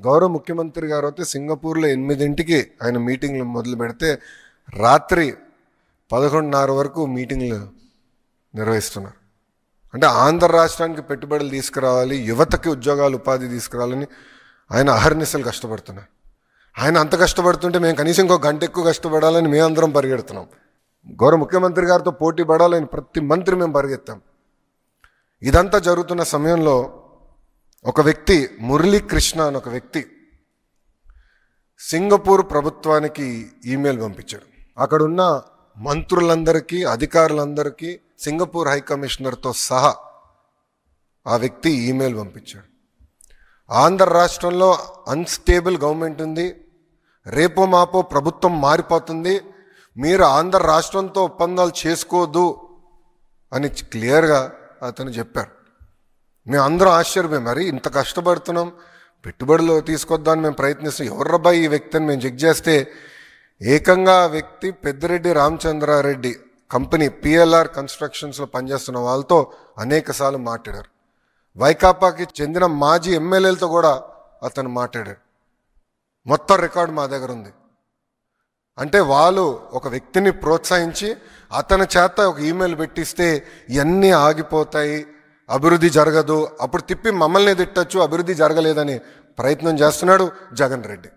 గౌరవ ముఖ్యమంత్రి గారు అయితే సింగపూర్లో ఎనిమిదింటికి ఆయన మీటింగ్లు మొదలు పెడితే రాత్రి పదకొండున్నర వరకు మీటింగ్లు నిర్వహిస్తున్నారు. అంటే ఆంధ్ర రాష్ట్రానికి పెట్టుబడులు తీసుకురావాలి యువతకి ఉద్యోగాలు ఉపాధి తీసుకురావాలని ఆయన అహర్నిశలు కష్టపడుతున్నారు. ఆయన అంత కష్టపడుతుంటే మేము కనీసం ఇంకో గంట ఎక్కువ కష్టపడాలని మేమందరం పరిగెడుతున్నాం. గౌరవ ముఖ్యమంత్రి గారితో పోటీ పడాలని ప్రతి మంత్రి మేము పరిగెత్తాం. ఇదంతా జరుగుతున్న సమయంలో ఒక వ్యక్తి మురళీకృష్ణ అని ఒక వ్యక్తి సింగపూర్ ప్రభుత్వానికి ఈమెయిల్ పంపించాడు. అక్కడున్న మంత్రులందరికీ అధికారులందరికీ సింగపూర్ హై కమిషనర్తో సహా ఆ వ్యక్తి ఈమెయిల్ పంపించాడు. ఆంధ్ర రాష్ట్రంలో అన్స్టేబుల్ గవర్నమెంట్ ఉంది. రేపో మాపో ప్రభుత్వం మారిపోతుంది. మీరు ఆంధ్ర రాష్ట్రంతో ఒప్పందాలు చేసుకోవద్దు అని క్లియర్గా అతను చెప్పారు. మేము అందరం ఆశ్చర్యమే. మరి ఇంత కష్టపడుతున్నాం. పెట్టుబడులు తీసుకొద్దామని మేము ప్రయత్నిస్తాం ఎవర్రబ్బా ఈ వ్యక్తిని మేము చెక్ చేస్తే ఏకంగా ఆ వ్యక్తి పెద్దిరెడ్డి రామచంద్రారెడ్డి కంపెనీ పిఎల్ఆర్ కన్స్ట్రక్షన్స్లో పనిచేస్తున్న వాళ్ళతో అనేకసార్లు మాట్లాడారు. వైకాపాకి చెందిన మాజీ ఎమ్మెల్యేలతో కూడా అతను మాట్లాడాడు. మొత్తం రికార్డు మా దగ్గర ఉంది. అంటే వాళ్ళు ఒక వ్యక్తిని ప్రోత్సహించి అతని చేత ఒక ఈమెయిల్ పెట్టిస్తే ఇవన్నీ ఆగిపోతాయి. అభివృద్ధి జరగదు. అప్పుడు తిప్పి మమ్మల్ని తిట్టచ్చు అభివృద్ధి జరగలేదని ప్రయత్నం చేస్తున్నాడు Jagan Reddy.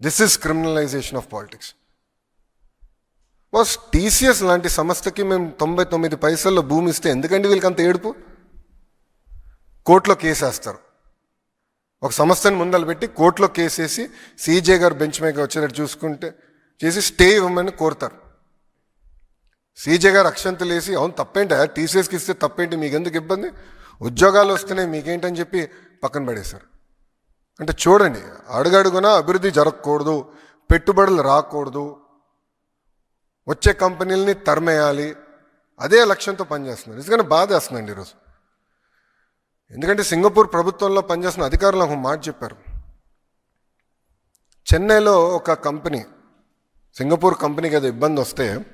This is criminalization of politics boss TCS లాంటి సంస్థకి మేము తొంభై తొమ్మిది పైసల్లో భూమి ఇస్తే ఎందుకండి వీళ్ళకి అంత ఏడుపు? కోర్టులో కేసేస్తారు ఒక సంస్థని ముందలు పెట్టి కోర్టులో కేసేసి సీజే గారు బెంచ్ మీద వచ్చేటట్టు చూసుకుంటే చేసి స్టే ఇవ్వమని కోరుతారు. సీజే గారు అక్షంతలు వేసి అవును తప్పేంట? టీసీఎస్కి ఇస్తే తప్పేంటి? మీకు ఎందుకు ఇబ్బంది? ఉద్యోగాలు వస్తున్నాయి మీకేంటని చెప్పి పక్కన పడేశారు. అంటే చూడండి అడుగడుగునా అభివృద్ధి జరగకూడదు పెట్టుబడులు రాకూడదు వచ్చే కంపెనీలని తరిమేయాలి అదే లక్ష్యంతో పనిచేస్తున్నారు. ఎందుకంటే బాధ వేస్తుందండి ఈరోజు. ఎందుకంటే సింగపూర్ ప్రభుత్వంలో పనిచేస్తున్న అధికారులు ఒక మాట చెప్పారు. చెన్నైలో ఒక కంపెనీ సింగపూర్ కంపెనీకి ఏదో ఇబ్బంది వస్తే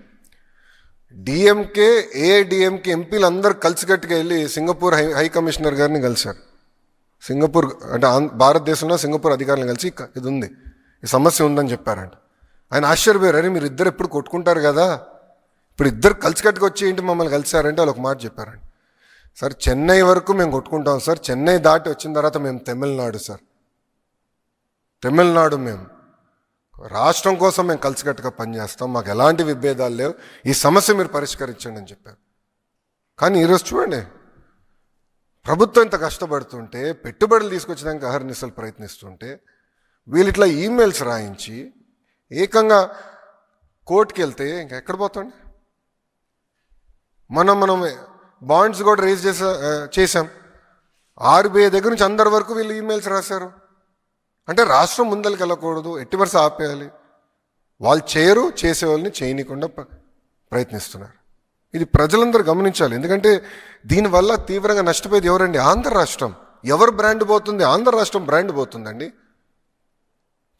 డిఎంకే ఏఐడిఎంకే ఎంపీలు అందరూ కలిసికట్టుగా వెళ్ళి సింగపూర్ హై హై కమిషనర్ గారిని కలిశారు. సింగపూర్ అంటే ఆంధ్ర భారతదేశంలో సింగపూర్ అధికారులను కలిసి ఇది ఉంది ఈ సమస్య ఉందని చెప్పారంట. ఆయన ఆశ్చర్యపోయారు. అరే మీరు ఇద్దరు ఎప్పుడు కొట్టుకుంటారు కదా? ఇప్పుడు ఇద్దరు కలిసికట్టుగా వచ్చి ఏంటి మమ్మల్ని కలిశారంటే వాళ్ళు ఒక మాట చెప్పారండి సార్ చెన్నై వరకు మేము కొట్టుకుంటాం సార్. చెన్నై దాటి వచ్చిన తర్వాత మేము తమిళనాడు సార్. తమిళనాడు మేము. రాష్ట్రం కోసం మేము కలిసికట్టుగా పనిచేస్తాం మాకు ఎలాంటి విభేదాలు లేవు. ఈ సమస్య మీరు పరిష్కరించండి అని చెప్పారు. కానీ ఈరోజు చూడండి ప్రభుత్వం ఇంత కష్టపడుతుంటే పెట్టుబడులు తీసుకొచ్చడానికి అహర్నిశలు ప్రయత్నిస్తుంటే వీళ్ళిట్లా ఈమెయిల్స్ రాయించి ఏకంగా కోర్టుకి వెళ్తే ఇంకా ఎక్కడ పోతాండి మనం మనం బాండ్స్ కూడా రేజ్ చేసా చేసాం చేశాం. ఆర్బీఐ దగ్గర నుంచి అందరి వరకు వీళ్ళు ఈమెయిల్స్ రాశారు. అంటే రాష్ట్రం ముందరికి వెళ్ళకూడదు ఎట్టి వరుస ఆపేయాలి. వాళ్ళు చేయరు చేసేవాళ్ళని చేయనీయకుండా ప్ర- ప్రయత్నిస్తున్నారు. ఇది ప్రజలందరూ గమనించాలి. ఎందుకంటే దీనివల్ల తీవ్రంగా నష్టపోయేది ఎవరండి? ఆంధ్ర రాష్ట్రం. ఎవరు బ్రాండ్ పోతుంది? ఆంధ్ర రాష్ట్రం బ్రాండ్ పోతుందండి.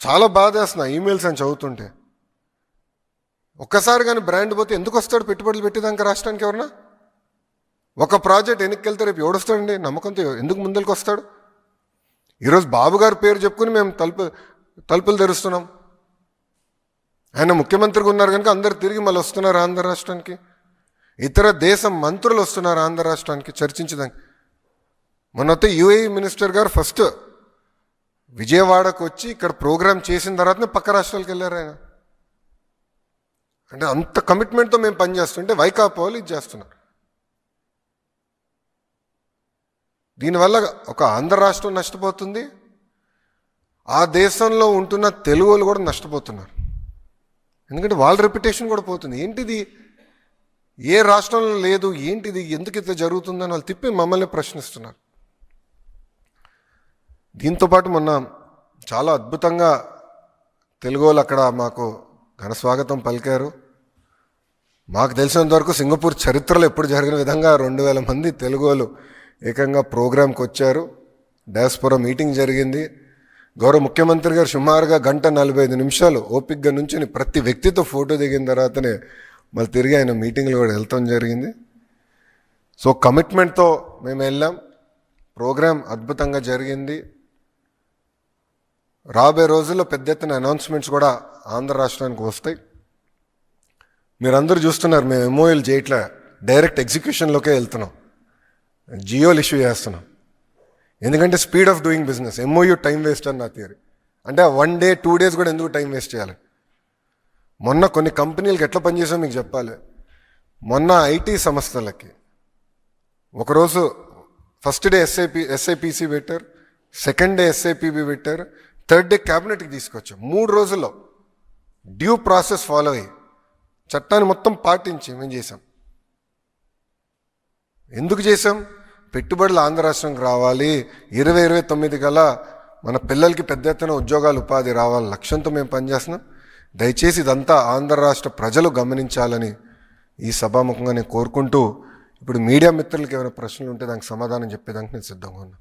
చాలా బాధ వేస్తున్నా ఈమెయిల్స్ అని చదువుతుంటే. ఒక్కసారి కానీ బ్రాండ్ పోతే ఎందుకు వస్తాడు పెట్టుబడులు పెట్టేదాకా రాష్ట్రానికి ఎవరన్నా? ఒక ప్రాజెక్ట్ వెనక్కి వెళ్తే రేపు ఎవడొస్తాడండి? నమ్మకంతో ఎందుకు ముందరికి వస్తాడు? ఈరోజు బాబుగారు పేరు చెప్పుకుని మేము తలుపు తలుపులు తెరుస్తున్నాం. ఆయన ముఖ్యమంత్రిగా ఉన్నారు కనుక అందరు తిరిగి మళ్ళీ వస్తున్నారు ఆంధ్ర రాష్ట్రానికి. ఇతర దేశం మంత్రులు వస్తున్నారు ఆంధ్ర రాష్ట్రానికి చర్చించడానికి. మొన్నతే యుఏఈ మినిస్టర్ గారు ఫస్ట్ విజయవాడకు వచ్చి ఇక్కడ ప్రోగ్రామ్ చేసిన తర్వాతనే పక్క రాష్ట్రాలకు వెళ్ళారు ఆయన. అంటే అంత కమిట్మెంట్తో మేము పనిచేస్తుంటే వైకాపా వాళ్ళు ఇది చేస్తున్నారు. దీనివల్ల ఒక ఆంధ్ర రాష్ట్రం నష్టపోతుంది. ఆ దేశంలో ఉంటున్న తెలుగు వాళ్ళు కూడా నష్టపోతున్నారు. ఎందుకంటే వాళ్ళ రెప్యుటేషన్ కూడా పోతుంది. ఏంటిది? ఏ రాష్ట్రంలో లేదు ఏంటిది ఎందుకు ఇట్లా జరుగుతుందని వాళ్ళు తిప్పి మమ్మల్ని ప్రశ్నిస్తున్నారు. దీంతోపాటు మొన్న చాలా అద్భుతంగా తెలుగు వాళ్ళు అక్కడ మాకు ఘన స్వాగతం పలికారు. మాకు తెలిసినంత వరకు సింగపూర్ చరిత్రలో ఎప్పుడు జరిగిన విధంగా రెండు వేల మంది తెలుగు వాళ్ళు ఏకంగా ప్రోగ్రాంకి వచ్చారు. డాస్పోరా మీటింగ్ జరిగింది. గౌరవ ముఖ్యమంత్రి గారు సుమారుగా గంట నలభై ఐదు నిమిషాలు ఓపిక్గా నుంచి ప్రతి వ్యక్తితో ఫోటో దిగిన తర్వాతనే మళ్ళీ తిరిగి ఆయన మీటింగ్లు కూడా వెళ్తాం జరిగింది. సో కమిట్మెంట్తో మేము వెళ్ళాం. ప్రోగ్రాం అద్భుతంగా జరిగింది. రాబోయే రోజుల్లో పెద్ద ఎత్తున అనౌన్స్మెంట్స్ కూడా ఆంధ్ర రాష్ట్రానికి వస్తాయి. మీరందరూ చూస్తున్నారు మేము ఎంఓఎల్ చేయట్లే డైరెక్ట్ ఎగ్జిక్యూషన్లోకే వెళ్తున్నాం. జియోలు ఇష్యూ చేస్తున్నాం. ఎందుకంటే speed of doing business MOU time waste అని నా థియరీ. అంటే వన్ డే టూ డేస్ కూడా ఎందుకు టైం వేస్ట్ చేయాలి? మొన్న కొన్ని కంపెనీలకు ఎట్లా పనిచేసామో మీకు చెప్పాలి. మొన్న ఐటీ సంస్థలకి ఒకరోజు ఫస్ట్ డే ఎస్ఐపి ఎస్ఐపిసి పెట్టారు సెకండ్ డే ఎస్ఐపిబి పెట్టారు థర్డ్ డే క్యాబినెట్కి తీసుకొచ్చాం. మూడు రోజుల్లో డ్యూ ప్రాసెస్ ఫాలో అయ్యి చట్టాన్ని మొత్తం పాటించి మేము చేసాం ఎందుకు చేసాం పెట్టుబడులు ఆంధ్ర రాష్ట్రంకి రావాలి. ఇరవై ఇరవై తొమ్మిది గల మన పిల్లలకి పెద్ద ఎత్తున ఉద్యోగాలు ఉపాధి రావాలని లక్ష్యంతో మేము పనిచేస్తున్నాం. దయచేసి ఇదంతా ఆంధ్ర రాష్ట్ర ప్రజలు గమనించాలని ఈ సభాముఖంగా నేను కోరుకుంటూ ఇప్పుడు మీడియా మిత్రులకి ఏమైనా ప్రశ్నలు ఉంటే దానికి సమాధానం చెప్పేదానికి నేను సిద్ధంగా ఉన్నాను.